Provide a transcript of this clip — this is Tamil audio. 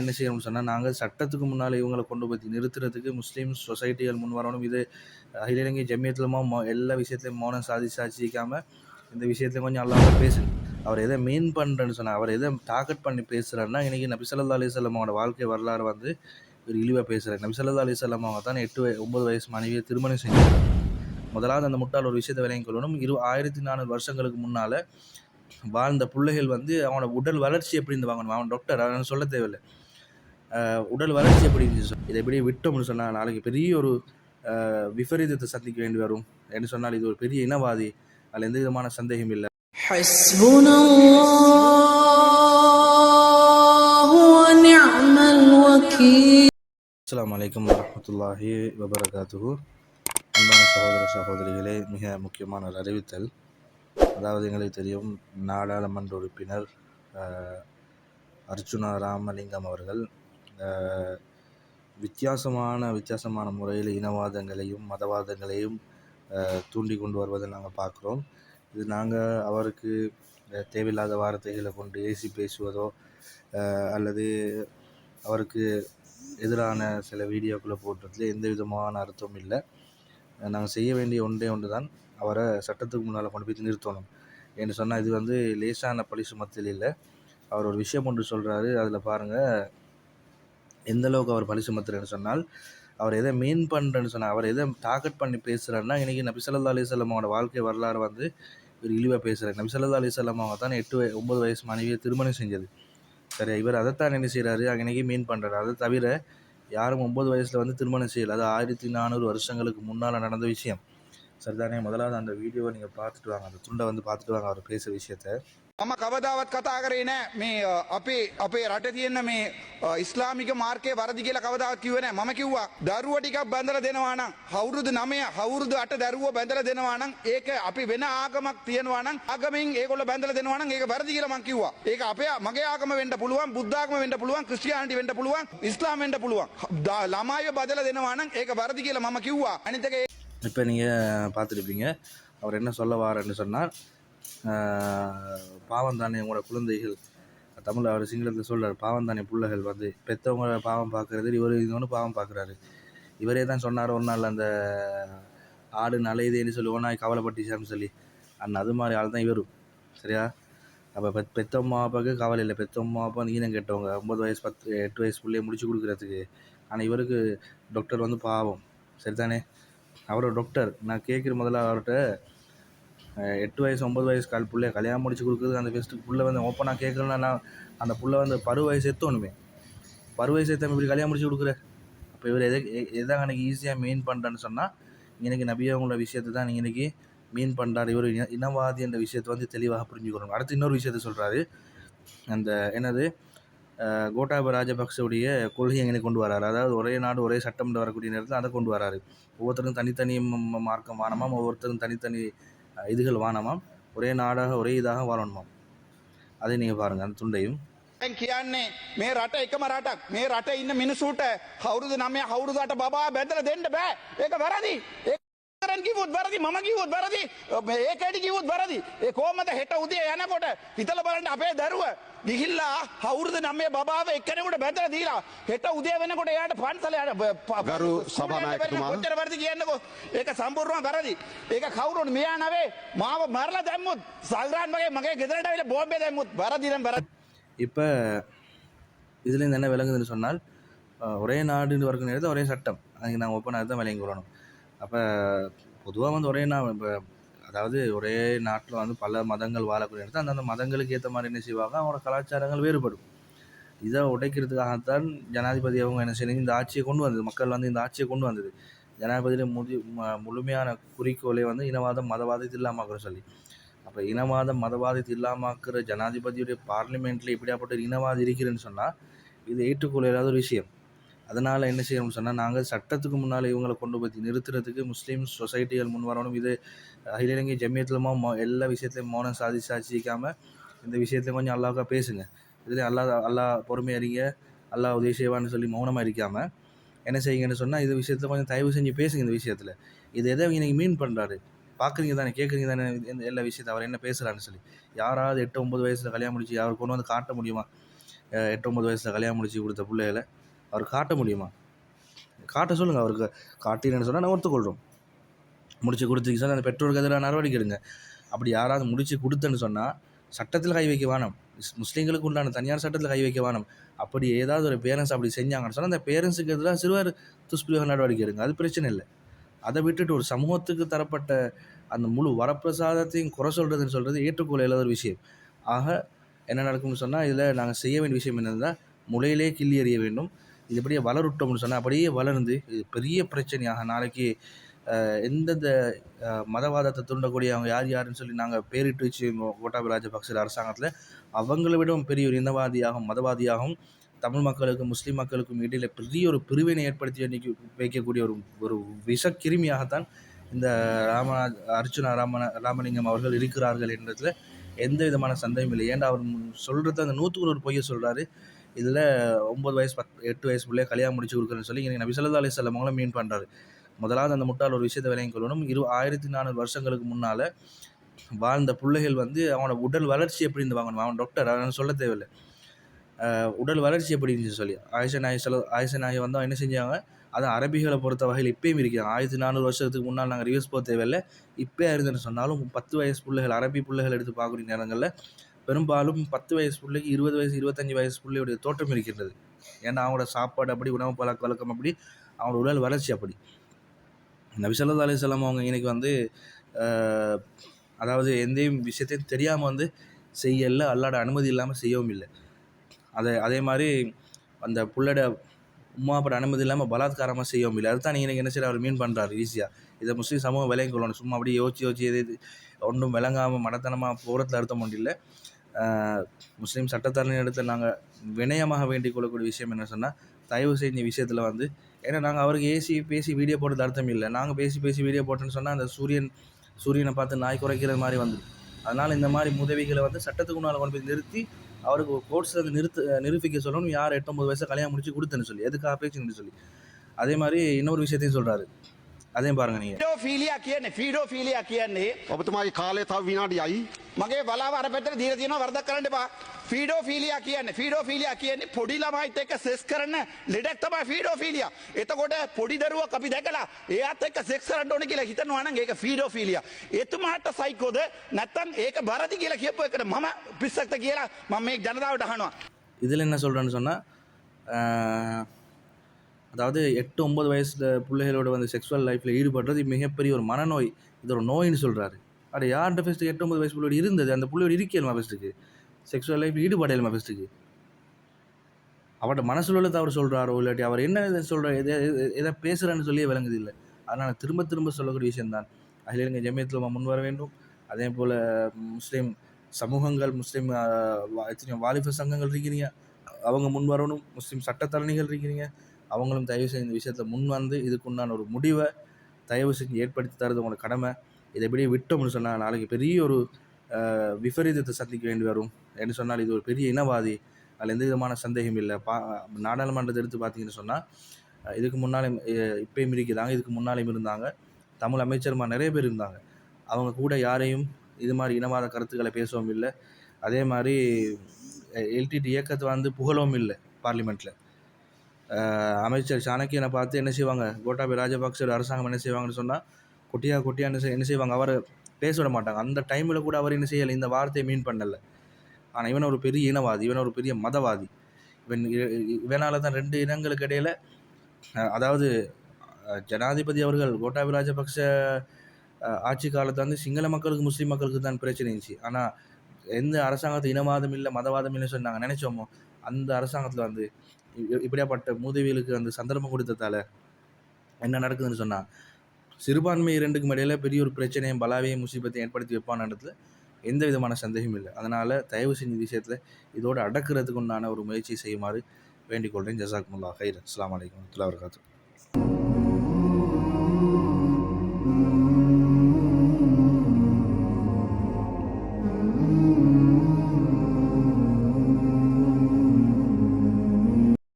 என்ன செய்யணும்னு சொன்னால் நாங்கள் சட்டத்துக்கு முன்னால் இவங்களை கொண்டு போய் நிறுத்துறதுக்கு முஸ்லீம் சொசைட்டிகள் முன் வரணும். இது அகில இலங்கை ஜமியத்துலமா மோ எல்லா விஷயத்துலையும் மௌனம் சாதி சாட்சிக்காமல் இந்த விஷயத்துல கொஞ்சம் அல்லாமல் பேசு. அவர் எதை மீன் பண்ணுறேன்னு சொன்னால் அவர் எதை டார்கெட் பண்ணி பேசுகிறாருன்னா இன்றைக்கி நபிசல்லா ஸல்லல்லாஹு அவங்களோட வாழ்க்கை வரலாறு வந்து ஒரு இழிவாக பேசுகிறார் நபிசல்லா அலிசல்லாம் அவங்க தான் எட்டு ஒம்பது ஒன்பது வயசு மனைவியை திருமணம் செஞ்சாங்க. முதலாவது அந்த முட்டாள் ஒரு விஷயத்தை விளங்கிக் கொள்ளணும். இரு ஆயிரத்தி நானூறு வருஷங்களுக்கு முன்னால் வாழ்ந்த பிள்ளைகள் வந்து அவனோட உடல் வளர்ச்சி எப்படி இருந்து வாங்கணும்? அவன் டாக்டர் அவன் சொல்ல தேவையில்லை. உடல் வளர்ச்சி எப்படி இருந்துச்சு இதை எப்படி விட்டோம்னு சொன்னால் நாளைக்கு பெரிய ஒரு விபரீதத்தை சந்திக்க வேண்டி வரும். என்று சொன்னால் இது ஒரு பெரிய இனவாதி அதில் எந்த விதமான சந்தேகம் இல்லை. அஸ்லாம் வலைக்கம் வரமத்துல்லாஹி வபரகாத்து அன்பான சகோதர சகோதரிகளே மிக முக்கியமான ஒரு அறிவித்தல். அதாவது எங்களுக்கு தெரியும் நாடாளுமன்ற உறுப்பினர் அர்ஜுனா ராமலிங்கம் அவர்கள் வித்தியாசமான வித்தியாசமான முறையில் இனவாதங்களையும் மதவாதங்களையும் தூண்டி கொண்டு வருவதை நாங்கள் பார்க்குறோம். இது நாங்கள் அவருக்கு தேவையில்லாத வார்த்தைகளை கொண்டு ஏசி பேசுவதோ அல்லது அவருக்கு எதிரான சில வீடியோக்களை போடுறதுல எந்த விதமான அர்த்தமும் இல்லை. நாங்கள் செய்ய வேண்டிய ஒன்றே ஒன்று தான் அவரை சட்டத்துக்கு முன்னால் கொண்டு போய் நிறுத்தணும். என்று சொன்னால் இது வந்து லேசான பழி சுமத்தல் இல்லை. அவர் ஒரு விஷயம் ஒன்று சொல்கிறாரு அதில் பாருங்கள் எந்த அளவுக்கு அவர் பழி சுமத்துறேன்னு சொன்னால் அவர் எதை மீன் பண்ணுறேன்னு சொன்னால் அவர் எதை டார்கெட் பண்ணி பேசுகிறாருன்னா இன்றைக்கி நபி ஸல்லல்லாஹு வாழ்க்கை வரலாறு வந்து இவர் இழிவாக பேசுகிறார் நபி ஸல்லல்லாஹு அலைஹி அவங்க தான் எட்டு வய- ஒம்பது வயசு மனைவியை திருமணம் செஞ்சது. சரி இவர் அதைத்தான் என்ன செய்கிறாரு அன்னைக்கு மீன் பண்ணுறாரு அதை தவிர யாரும் ஒம்பது வயசில் வந்து திருமணம் செய்யலை. அது ஆயிரத்தி நானூறு வருஷங்களுக்கு முன்னால் நடந்த விஷயம். சரிதானே? முதலாவது அந்த வீடியோவை நீங்கள் பார்த்துட்டு வாங்க. அந்த துண்டை வந்து பார்த்துட்டு வாங்க. அவர் பேசுகிற விஷயத்த. මම කවදාවත් කතා කරේ නෑ මේ අ, අපේ අපේ රට තියෙන මේ අ, ඉස්ලාමික මාර්කය වරදි කියලා කවදාවත් කිව්වේ නෑ මම කිව්වා දරුව ටිකක් බැඳලා දෙනවා නම් අවුරුදු 9 අවුරුදු 8 දරුව බැඳලා දෙනවා නම් ඒක අපි වෙන ආගමක් තියෙනවා නම් ආගමෙන් ඒගොල්ලෝ බැඳලා දෙනවා නම් ඒක වැරදි කියලා මම කිව්වා ඒක අපේ මගේ ආගම වෙන්න පුළුවන් බුද්ධ ආගම වෙන්න පුළුවන් ක්‍රිස්තියානිටි වෙන්න පුළුවන් ඉස්ලාම් වෙන්න පුළුවන් ද- ළමයිව බදලා දෙනවා නම් ඒක වැරදි කියලා මම කිව්වා අනිත් එක இப்போ நீங்கள் பார்த்துருப்பீங்க அவர் என்ன சொல்ல வாரன்னு சொன்னால் பாவம் தானே உங்களோட குழந்தைகள்? தமிழ் அவர் சிங்களத்தில் சொல்கிறார் பாவம் தானே பிள்ளைகள் வந்து பெற்றவங்க பாவம் பார்க்குறது இவர் இன்னொன்று பாவம் பார்க்குறாரு. இவரே தான் சொன்னார் ஒரு நாள் அந்த ஆடு நலையுதேன்னு சொல்லி ஒன்றா கவலைப்பட்டுச்சான்னு சொல்லி. அண்ணன் அது மாதிரி ஆள் தான் இவரும் சரியா? அப்போ பெ பெத்தம்மா அப்பாவுக்கு கவலை இல்லை. பெத்தம்மா அப்பா வந்து ஈனம் கேட்டவங்க. ஒம்பது வயசு பத்து எட்டு வயசு பிள்ளைய முடிச்சு கொடுக்குறதுக்கு. ஆனால் இவருக்கு டாக்டர் வந்து பாவம். சரிதானே? அவர் டாக்டர் நான் கேட்குற முதல்ல அவர்கிட்ட எட்டு வயசு ஒம்பது வயசு கால் பிள்ளைய கல்யாணம் முடிச்சு கொடுக்குறது அந்த ஃபெஸ்ட்டுக்கு பிள்ளை வந்து ஓப்பனாக கேட்கலன்னா நான் அந்த புள்ள வந்து பருவ வயசு எத்தோணுமே பருவ வயசு இப்படி கல்யாணம் முடிச்சு கொடுக்குற? அப்போ இவர் எதை எதுதான் எதை எனக்கு ஈஸியாக மீன் பண்ணுறேன்னு சொன்னால் இன்னைக்கு நபியவங்களோட விஷயத்தை தான் இன்றைக்கி மீன் பண்ணுறாரு இவர் இன இனவாதி என்ற விஷயத்தை வந்து தெளிவாக புரிஞ்சுக்கணும். அடுத்து இன்னொரு விஷயத்த சொல்கிறாரு அந்த என்னது கோட்டாப ராஜபக்சவுடைய கொள்கை எங்கே கொண்டு வராரு? அதாவது ஒரே நாடு ஒரே சட்டம் வரக்கூடிய நேரத்தில் அதை கொண்டு வராரு. ஒவ்வொருத்தரும் தனித்தனி மார்க்கம் வானமாம் ஒவ்வொருத்தரும் தனித்தனி இதுகள் வானமாம் ஒரே நாடாக ஒரே இதாக வாழணுமாம் அதை நீங்கள் பாருங்கள் அந்த துண்டையும் දැන් කියන්නේ මේ රට එකම රටක් මේ රට ඉන්න මිනිසුට කවුරුදු නමය කවුරුදට බා බැදල දෙන්න බෑ ඒක වැරදි ඒරන් කිවුත් වැරදි මම කිව්වොත් වැරදි ඒකට කිවුත් වැරදි ඒ කෝමද හෙට උදේ යනකොට හිතල බලන්න අපේ දරුව ගිහිල්ලා හවුරුදු නම්ේ බාව එක්කනකට බැතල දීලා හෙට උදේ වෙනකොට එයාට පන්සල ගරු සභානායකතුමා. කොච්චර වැරදි කියන්නකෝ ඒක සම්පූර්ණ වැරදි ඒක කවුරුන් මෙයා නවේ මාව මරලා දැම්මුත් සල්රාන් වගේ මගේ ගෙදරට වෙල බෝම්බේ දැම්මුත් වැරදිනම් වැරදි இப்போ இதுலேருந்து என்ன விளங்குதுன்னு சொன்னால் அஹ், ஒரே நாடுன்னு வரக்கூடிய நேரத்தில் ஒரே சட்டம் அதுக்கு நாங்கள் ஓப்பனாக தான் விளங்கி கொள்ளணும் அப்போ பொதுவாக வந்து ஒரே நான் இப்போ அதாவது ஒரே நாட்டில் வந்து பல மதங்கள் வாழக்கூடிய இடத்துல அந்தந்த மதங்களுக்கு ஏற்ற மாதிரி என்ன செய்வாங்க அவங்களோட கலாச்சாரங்கள் வேறுபடும். இதை உடைக்கிறதுக்காகத்தான் ஜனாதிபதி அவங்க என்ன செய்யணும் இந்த ஆட்சியை கொண்டு வந்தது. மக்கள் வந்து இந்த ஆட்சியை கொண்டு வந்தது. ஜனாதிபதியோட முதி ம- முழுமையான குறிக்கோளே வந்து இனவாதம் மதவாதத்தை இல்லாமக்கிற சொல்லி. அப்போ இனவாதம் மதவாதத்தை இல்லாமாக்குற ஜனாதிபதியுடைய பார்லிமெண்ட்டில் இப்படியாப்பட்ட இனவாதம் இருக்கிறேன்னு சொன்னால் இது ஏற்றுக்கொள்ள இல்லாத ஒரு விஷயம். அதனால் என்ன செய்யணும்னு சொன்னால் நாங்கள் சட்டத்துக்கு முன்னால் இவங்களை கொண்டு போய் நிறுத்துறதுக்கு முஸ்லீம் சொசைட்டிகள் முன் வரணும் இது அகில இலங்கை ஜமியத்துலமா எல்லா விஷயத்துலையும் மௌனம் சாதி சாட்சிக்காமல் இந்த விஷயத்தையும் கொஞ்சம் அல்லாவுக்காக பேசுங்க. இதில் அல்லா அல்லா பொறுமையாக இருங்க அல்லாஹ் உதவி செய்வான்னு சொல்லி மௌனமாக இருக்காமல் என்ன செய்யுங்கன்னு சொன்னால் இது விஷயத்தில் கொஞ்சம் தயவு செஞ்சு பேசுங்க இந்த விஷயத்தில். இது எதை இன்றைக்கி மீன் பண்ணுறாரு பார்க்குறீங்க தானே கேட்குறீங்க தானே இந்த எல்லா விஷயத்தை அவர் என்ன பேசுகிறான்னு சொல்லி. யாராவது எட்டு ஒம்பது வயசில் கல்யாணம் முடிச்சு அவர் கொண்டு வந்து காட்ட முடியுமா? எட்டு ஒம்பது வயசில் கல்யாணம் முடிச்சு கொடுத்த பிள்ளைகளை அவர் காட்ட முடியுமா? காட்ட சொல்லுங்கள் அவருக்கு காட்டினேன்னு சொன்னால் நான் ஒத்துக்கொள்கிறோம் முடிச்சு கொடுத்தீங்க சொன்னால் அந்த பெற்றோருக்கு எதிராக நடவடிக்கை எடுங்க. அப்படி யாராவது முடிச்சு கொடுத்தேன்னு சொன்னால் சட்டத்தில் கை வைக்க வேணாம். முஸ்லீம்களுக்கு உண்டான தனியார் சட்டத்தில் கை வைக்க வேணாம். அப்படி ஏதாவது ஒரு பேரண்ட்ஸ் அப்படி செஞ்சாங்கன்னு சொன்னால் அந்த பேரண்ட்ஸுக்கு எதிராக சிறுவர் துஷ்பிரயோக நடவடிக்கை எடுங்க. அது பிரச்சனை இல்லை. அதை விட்டுட்டு ஒரு சமூகத்துக்கு தரப்பட்ட அந்த முழு வரப்பிரசாதத்தையும் குறை சொல்கிறதுன்னு சொல்கிறது ஏற்றுக்கொள்ள இல்லாத ஒரு விஷயம். ஆக என்ன நடக்கும்னு சொன்னால் இதில் நாங்கள் செய்ய வேண்டிய விஷயம் என்னன்னா முளையிலே கிள்ளி எறிய வேண்டும். இது இப்படியே வளருட்டோம்னு சொன்னால் அப்படியே வளர்ந்து இது பெரிய பிரச்சனையாக நாளைக்கு எந்தெந்த மதவாதத்தை தூண்டக்கூடிய அவங்க யார் யாருன்னு சொல்லி நாங்கள் பேரிட்டு வச்சு கோட்டாபி ராஜபக்ச அரசாங்கத்தில் அவங்கள விடவும் பெரிய ஒரு இனவாதியாகவும் மதவாதியாகவும் தமிழ் மக்களுக்கும் முஸ்லீம் மக்களுக்கும் இடையில பெரிய ஒரு பிரிவினை ஏற்படுத்தி அன்னைக்கு வைக்கக்கூடிய ஒரு ஒரு விஷக்கிருமியாகத்தான் இந்த ராம அர்ச்சுனா ராம ராமலிங்கம் அவர்கள் இருக்கிறார்கள் என்றதில் எந்த விதமான சந்தேகம் இல்லை. ஏன்டா அவர் சொல்கிறது அந்த நூற்றுக்கு ஒரு பொய்யை சொல்கிறாரு இதில் ஒம்பது வயசு பத் எட்டு வயசு பிள்ளைய கல்யாணம் முடிச்சு கொடுக்குறேன்னு சொல்லி எனக்கு நபி ஸல்லல்லாஹு அலைஹி வஸல்லம் மீன் பண்ணுறாரு முதலாவது அந்த முட்டாள் ஒரு விஷயத்தை விளங்கிக் கொள்ளணும். இரு ஆயிரத்தி நானூறு வருஷங்களுக்கு முன்னால் வாழ்ந்த பிள்ளைகள் வந்து அவனோட உடல் வளர்ச்சி எப்படி இருந்து வாங்கணும்? அவன் டாக்டர் அவன் சொல்ல தேவையில்லை. உடல் வளர்ச்சி எப்படி இருந்துச்சு சொல்லி. ஆயிஷா நாய் சொல்ல ஆயிஷா நாய் வந்து என்ன செஞ்சாங்க? அது அரபிகளை பொறுத்த வகையில் இப்பயும் இருக்காங்க ஆயிரத்தி நானூறு வருஷத்துக்கு முன்னால் நாங்கள் ரிவர்ஸ் போக தேவையில்லை. இப்போ இருந்துன்னு சொன்னாலும் பத்து வயசு பிள்ளைகள் அரபி பிள்ளைகள் எடுத்து பார்க்குற நேரங்களில் பெரும்பாலும் பத்து வயசு பிள்ளைக்கு இருபது வயசு இருபத்தஞ்சி வயசு பிள்ளையுடைய தோற்றம் இருக்கின்றது. ஏன்னா அவங்களோட சாப்பாடு அப்படி உணவு பழக்க வழக்கம் அப்படி அவங்களோட உடல் வளர்ச்சி அப்படி. நபி ஸல்லல்லாஹு அவங்க இன்னைக்கு வந்து அதாவது எந்த விஷயத்தையும் தெரியாமல் வந்து செய்யல அல்லாட அனுமதி இல்லாமல் செய்யவும் இல்லை. அதை அதே மாதிரி அந்த புள்ளோட உமாப்பட அனுமதி இல்லாமல் பலாத்காரமாக செய்யவும் இல்லை. அதுதான் நீங்கள் என்ன செய்ய அவர் மீன் பண்ணுறாரு ஈஸியாக இதை முஸ்லீம் சமூகம் விளங்கி கொள்ளணும். சும்மா அப்படியே யோசிச்சு யோசிச்சு எது ஒன்றும் விளங்காமல் மடத்தனமாக போகிறதுல அர்த்தம் ஒன்றும் இல்லை. முஸ்லீம் சட்டத்தரணி எடுத்து நாங்கள் வினயமாக வேண்டிக் கொள்ளக்கூடிய விஷயம் என்ன சொன்னால் தயவு செஞ்ச விஷயத்தில் வந்து ஏன்னா நாங்கள் அவருக்கு ஏசி பேசி வீடியோ போட்டது அர்த்தம் இல்லை. நாங்கள் பேசி பேசி வீடியோ போட்டோன்னு சொன்னால் அந்த சூரியன் சூரியனை பார்த்து நாய் குறைக்கிறது மாதிரி வந்துடும் அதனால் இந்த மாதிரி உதவிகளை வந்து சட்டத்துக்கு முன்னால் கொண்டு போய் நிறுத்தி அவருக்கு கோர்ட்ஸில் வந்து நிறுத்த நிரூபிக்க சொல்லணும் யார் எட்டொம்பது வயசு கல்யாணம் முடிச்சு கொடுத்தேன்னு சொல்லி எதுக்காக பேச்சுன்னு சொல்லி. அதே மாதிரி இன்னொரு விஷயத்தையும் சொல்கிறாரு அதையும் பாருங்கள் நீங்கள் ෆීඩෝ ෆීලියා කියන්නේ ෆීඩෝ ෆීලියා කියන්නේ ඔබතුමාගේ කාලය තව විනාඩියයි මගේ බලාව අර පැත්තට දීලා තියෙනවා වරදක් කරන්න එපා. ෆීඩෝ ෆීලියා කියන්නේ ෆීඩෝ ෆීලියා කියන්නේ පොඩි ළමයිත් එක්ක සෙස් කරන ලෙඩක් තමයි ෆීඩෝ ෆීලියා. එතකොට පොඩි දරුවක් අපි දැකලා එයාත් එක්ක සෙක්ස් කරන්න ඕනේ කියලා හිතනවා නම් ඒක ෆීඩෝ ෆීලියා. එතුමාට සයිකෝද නැත්තම් ඒක බරදි කියලා කියපු එකට මම පිස්සක්ද කියලා මම මේ ජනතාවට අහනවා. இதில் என்ன சொல்கிறேன்னு சொன்னால் அதாவது எட்டு ஒம்பது வயசில் பிள்ளைகளோட வந்து செக்ஸுவல் லைஃப்பில் ஈடுபடுறது மிகப்பெரிய ஒரு மனநோய். இது ஒரு நோயின்னு சொல்கிறாரு அட யார்கிட்ட ஃபஸ்ட்டு எட்டு ஒம்பது வயசு பிள்ளையோட இருந்தது? அந்த பிள்ளையோட இருக்கலுமா ஃபஸ்ட்டுக்கு செக்ஸுவல் லைஃப் ஈடுபடையலாமா ஃபஸ்ட்டுக்கு அவரோட மனசுல அவர் சொல்கிறாரோ இல்லாட்டி அவர் என்ன சொல்கிறார் எதை எதை- எதை பேசுகிறான்னு சொல்லியே விளங்குது இல்லை. அதனால் திரும்ப திரும்ப சொல்லக்கூடிய விஷயம்தான். அதில் இங்கே ஜமியத்தில் முன் வர வேண்டும். அதே போல் முஸ்லீம் சமூகங்கள் முஸ்லீம் வா- எத்தனையோ வாலிப சங்கங்கள் இருக்கிறீங்க. அவங்க முன் வரணும். முஸ்லீம் சட்டத்தரணிகள் இருக்கிறீங்க. அவங்களும் தயவு செய்து இந்த விஷயத்தில் முன் வந்து இதுக்குண்டான ஒரு முடிவை தயவு செஞ்சு ஏற்படுத்தி தரது உங்களோட கடமை. இதை இப்படியே விட்டோம்னு சொன்னால் நாளைக்கு பெரிய ஒரு விபரீதத்தை சந்திக்க வேண்டி வரும். என்று சொன்னால் இது ஒரு பெரிய இனவாதி அதில் எந்த விதமான சந்தேகம் இல்லை. பா நாடாளுமன்றத்தை எடுத்து பார்த்தீங்கன்னு சொன்னால் இதுக்கு முன்னாலே இப்பயும் இருக்கிறாங்க இதுக்கு முன்னாலேயும் இருந்தாங்க. தமிழ் அமைச்சர்மா நிறைய பேர் இருந்தாங்க. அவங்க கூட யாரையும் இது மாதிரி இனவாத கருத்துக்களை பேசவும் இல்லை. அதே மாதிரி எல்டிடி இயக்கத்தை வந்து புகழவும் இல்லை பார்லிமெண்ட்டில் அமைச்சர் சாணக்கியனை பார்த்து என்ன செய்வாங்க? கோட்டாபய ராஜபக்சோட அரசாங்கம் என்ன செய்வாங்கன்னு சொன்னால் குட்டியா குட்டியா என்ன செய்- என்ன செய்வாங்க? அவர் பேச விட மாட்டாங்க. அந்த டைமில் கூட அவர் என்ன செய்யலை. இந்த வார்த்தையை மீன் பண்ணலை. ஆனால் இவன் ஒரு பெரிய இனவாதி. இவன் ஒரு பெரிய மதவாதி. இவன் இவனால் தான் ரெண்டு இனங்களுக்கு இடையில அதாவது ஜனாதிபதி அவர்கள் கோட்டாபய ராஜபக்ச ஆட்சி காலத்தில் வந்து சிங்கள மக்களுக்கு முஸ்லீம் மக்களுக்கு தான் பிரச்சனை இருந்துச்சு. ஆனால் எந்த அரசாங்கத்து இனவாதம் இல்லை மதவாதம் இல்லைன்னு சொன்னாங்க. நினச்சோமோ? அந்த அரசாங்கத்தில் வந்து இப்படியாப்பட்ட மூதவிகளுக்கு அந்த சந்தர்ப்பம் கொடுத்ததால என்ன நடக்குதுன்னு சொன்னால் சிறுபான்மை இரண்டுக்கும் இடையில பெரிய ஒரு பிரச்சனையும் பலாவையும் முசீபத்தையும் ஏற்படுத்தி வைப்பான இடத்துல எந்த விதமான சந்தேகமும் இல்லை. அதனால் தயவு செஞ்ச விஷயத்தில் இதோடு அடக்கிறதுக்கு உண்டான ஒரு முயற்சி செய்யுமாறு வேண்டிக் கொள்கிறேன் ஜசாக்முல்லா ஹைர் அஸ்லாம் வலைக்கம் வரமத்துல்லாஹி வபரகாத்துஹு.